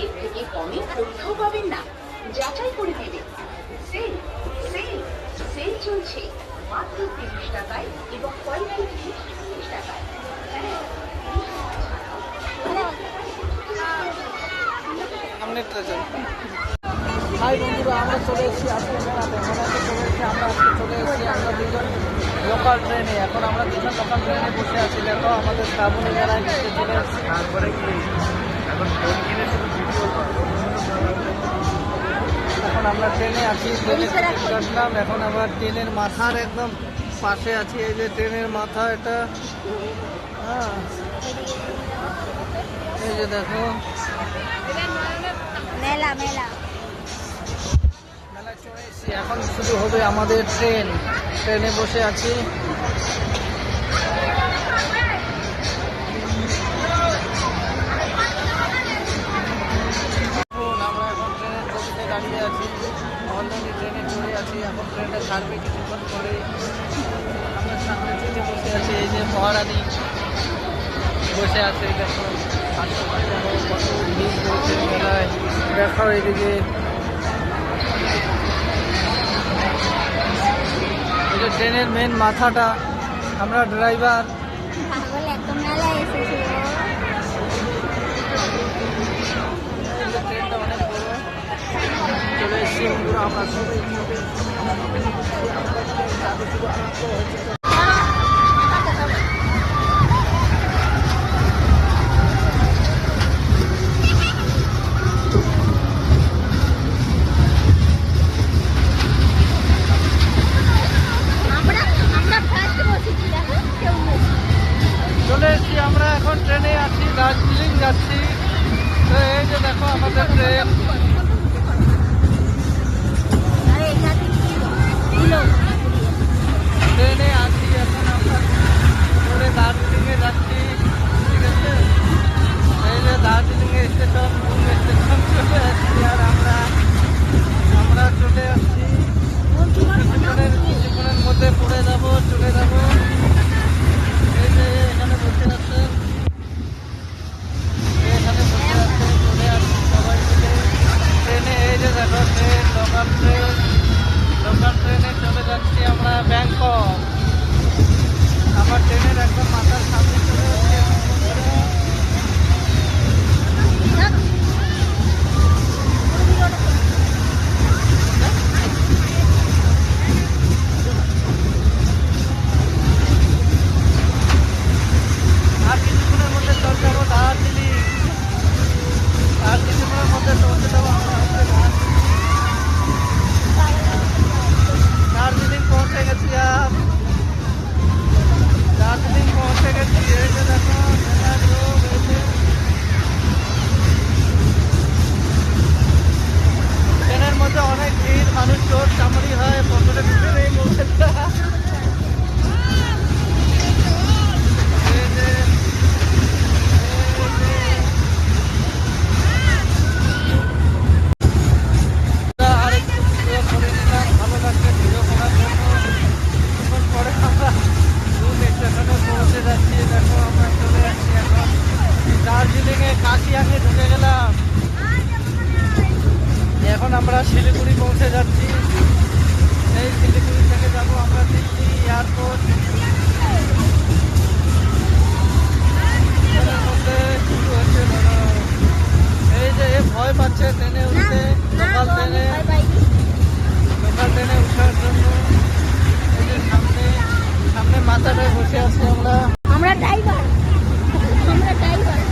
এর থেকে কমে কোথাও পাবেন না। যাচাই করে নেবে। সেল সেল সেল চলছে মাত্র তিরিশ টাকায় এবং কয়েকটি জিনিস তিরিশ টাকায়। হ্যাঁ, 30 টাকা ছাড়াও। সামনেরটা যান হাই বন্ধুরা আমরা চলে এসেছি আজকে মেলাতে মেলাতে চলে এসেছি আমরা আজকে চলে এসেছি আমরা দুজন লোকাল ট্রেনে এখন আমরা দুজন লোকাল ট্রেনে বসে আছি। দেখো আমাদের শ্রাবণী মেলায় চলে এসেছি। তারপরে কি? এখন ফোন কিনে শুধু ভিডিও এখন আমরা ট্রেনে আছি ট্রেনে টিকিট এখন আবার ট্রেনের মাথার একদম পাশে আছি এই যে ট্রেনের মাথা এটা। হ্যাঁ। এই যে দেখো। মেলা মেলা। মেলায় চলে এখন শুরু হবে আমাদের ট্রেন। ট্রেনে বসে আছি। দাঁড়িয়ে আছি। অলরেডি ট্রেনে চড়ে আছি। এখন ট্রেনটা ছাড়বে কিছুক্ষণ পরে আমরা সামনে থেকে বসে আছি। এই যে মহারানী বসে আছে, দেখো। কত ভিড় রয়েছে মেলায় দেখো এদিকে ট্রেনের মেন মাথাটা, আমরা ড্রাইভার চলে আমরা এখন ট্রেনে আছি দার্জিলিং যাচ্ছি। তো এই যে দেখো আমাদের ট্রেন। দার্জিলিংয়ে ঢুকে গেলাম। এখন আমরা শিলিগুড়ি পৌঁছে যাচ্ছি। এই শিলিগুড়ি থেকে যাব আমরা দিল্লি এয়ারপোর্ট। এই যে ভয় পাচ্ছে ট্রেনে উঠতে লোকাল ট্রেনে ভয় পাইনি লোকাল ট্রেনে ওঠার জন্য এই যে সামনে সামনে মাথাটায় বসে আছি আমরা আমরা ড্রাইভার আমরা ড্রাইভার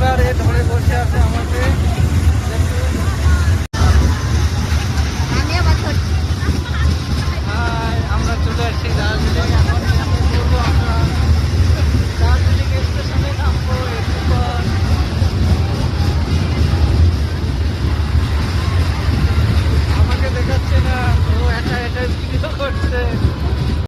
সামনে আমরা